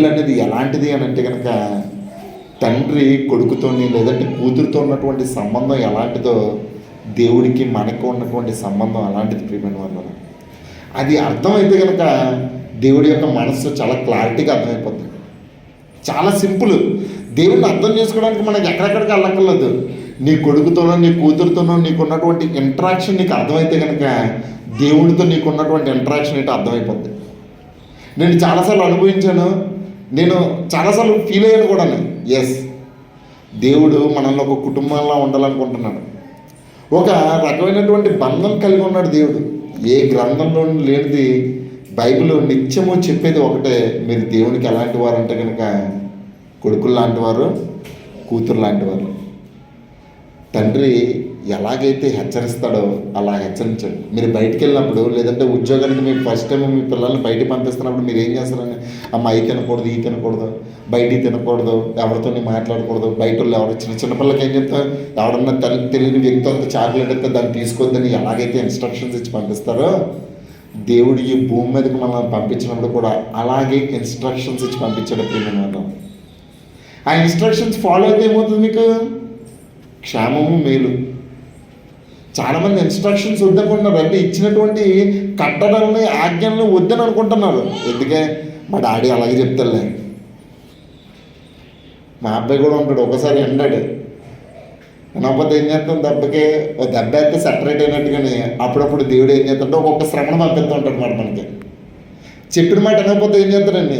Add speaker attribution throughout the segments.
Speaker 1: కప్పులు అనేది ఎలాంటిది అని అంటే కనుక తండ్రి కొడుకుతోని లేదంటే కూతురుతో ఉన్నటువంటి సంబంధం ఎలాంటిదో దేవుడికి మనకు ఉన్నటువంటి సంబంధం అలాంటిది ప్రియమైన వల్ల అది అర్థమైతే కనుక దేవుడి యొక్క మనస్సు చాలా క్లారిటీగా అర్థమైపోతుంది చాలా సింపుల్. దేవుడిని అర్థం చేసుకోవడానికి మనకి ఎక్కడెక్కడికి వెళ్ళక్కర్లేదు. నీ కొడుకుతోనో నీ కూతురుతోనో నీకు ఉన్నటువంటి ఇంటరాక్షన్ నీకు అర్థమైతే కనుక దేవుడితో నీకు ఉన్నటువంటి ఇంటరాక్షన్ ఏంటో అర్థమైపోద్ది. నేను చాలాసార్లు అనుభవించాను నేను చాలాసార్లు ఫీల్ అయ్యాను కూడా ఎస్ దేవుడు మనల్ని ఒక కుటుంబంలో ఉండాలనుకుంటున్నాడు. ఒక రకమైనటువంటి బంధం కలిగి ఉన్నాడు దేవుడు. ఏ గ్రంథంలో లేనిది బైబిల్ నిత్యము చెప్పేది ఒకటే మీరు దేవునికి ఎలాంటి వారు అంటే కనుక కొడుకులు లాంటి వారు కూతురు లాంటి వారు. తండ్రి ఎలాగైతే హెచ్చరిస్తాడో అలా హెచ్చరించండి. మీరు బయటికి వెళ్ళినప్పుడు లేదంటే ఉద్యోగానికి మీరు ఫస్ట్ టైం మీ పిల్లల్ని బయటికి పంపిస్తున్నప్పుడు మీరు ఏం చేస్తారని అమ్మ అయి తినకూడదు ఈ తినకూడదు బయటికి తినకూడదు ఎవరితో మాట్లాడకూడదు బయట వాళ్ళు ఎవరు చిన్న చిన్న పిల్లలకి ఏం చెప్తారు? ఎవడన్నా తల్లి తెలియని వ్యక్తి అంత చాక్లెట్ అయితే దాన్ని తీసుకోవద్దని ఎలాగైతే ఇన్స్ట్రక్షన్స్ ఇచ్చి పంపిస్తారో దేవుడు ఈ భూమి మీదకి మనల్ని పంపించినప్పుడు కూడా అలాగే ఇన్స్ట్రక్షన్స్ ఇచ్చి పంపించాడు ప్రియమైన ఆ ఇన్స్ట్రక్షన్స్ ఫాలో అయితే ఏమవుతుంది మీకు? క్షేమము మేలు. చాలామంది ఇన్స్ట్రక్షన్స్ వద్దనుకుంటున్నారు. అంటే ఇచ్చినటువంటి కట్టడల్ని ఆజ్ఞలను వద్దని అనుకుంటున్నారు ఎందుకే? మా డాడీ అలాగే చెప్తారులే మా అబ్బాయి కూడా ఉంటాడు ఒకసారి ఎండాడు వినకపోతే ఏం చేస్తాం? దెబ్బకి ఓ దెబ్బ అయితే సెపరేట్ అయినట్టుగానే అప్పుడప్పుడు దేవుడు ఏం చేస్తాడంటే ఒక్కొక్క శ్రమను పంపిస్తూ ఉంటాడు మాట మనకి. చెప్పిన మాట వినకపోతే ఏం చేస్తాడండి?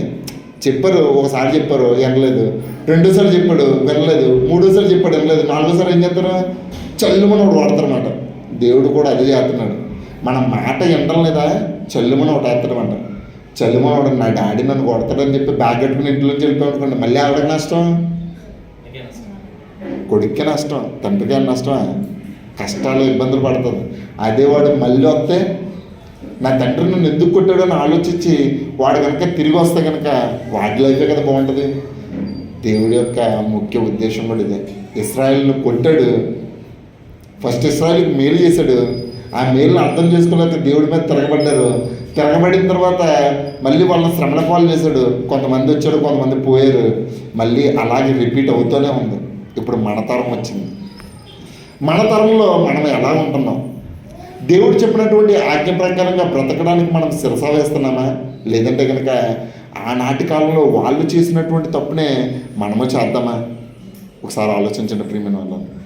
Speaker 1: చెప్పారు ఒకసారి చెప్పారు వినలేదు. రెండోసారి చెప్పాడు వినలేదు. మూడోసారి చెప్పాడు వినలేదు. నాలుగోసారి ఏం చేస్తారు? చల్లుమని ఒకటి వాడతారన్నమాట. దేవుడు కూడా అదే చేస్తున్నాడు. మన మాట వినడం లేదా? చల్లుమని ఒకటి వేస్తాడనమాట చల్లుమని ఒకటి నా డాడీ నన్ను కొడతాడని చెప్పి బ్యాగ్ కట్టుకుని ఇంట్లోంచి వెళ్ళిపోయాడు అనుకోండి మళ్ళీ ఆవిడకి నష్టం? కొడుక్కి నష్టం తండ్రికి నష్టమే కష్టాలు ఇబ్బందులు పడుతుంది అదే వాడు మళ్ళీ వస్తే నా తండ్రి నన్ను ఎందుకు కొట్టాడు అని ఆలోచించి వాడు కనుక తిరిగి వస్తే కనుక వాడి లైఫే కదా బాగుంటుంది. దేవుడి యొక్క ముఖ్య ఉద్దేశం కూడా ఇదే. ఇస్రాయల్ను కొట్టాడు. ఫస్ట్ ఇస్రాయల్కి మేలు చేశాడు. ఆ మేలుని అర్థం చేసుకోలేక దేవుడి మీద తిరగబడ్డారు. తిరగబడిన తర్వాత మళ్ళీ వాళ్ళని శ్రమణ పాలు చేశాడు. కొంతమంది వచ్చాడు కొంతమంది పోయారు. మళ్ళీ అలాగే రిపీట్ అవుతూనే ఉంది. ఇప్పుడు మన తరం వచ్చింది. మన తరంలో మనం ఎలా ఉంటున్నాం? దేవుడు చెప్పినటువంటి ఆజ్ఞ ప్రకారంగా బ్రతకడానికి మనం శిరస వేస్తున్నామా? లేదంటే కనుక ఆనాటి కాలంలో వాళ్ళు చేసినటువంటి తప్పునే మనము చేద్దామా? ఒకసారి ఆలోచించండి ప్రియమైన వాళ్ళని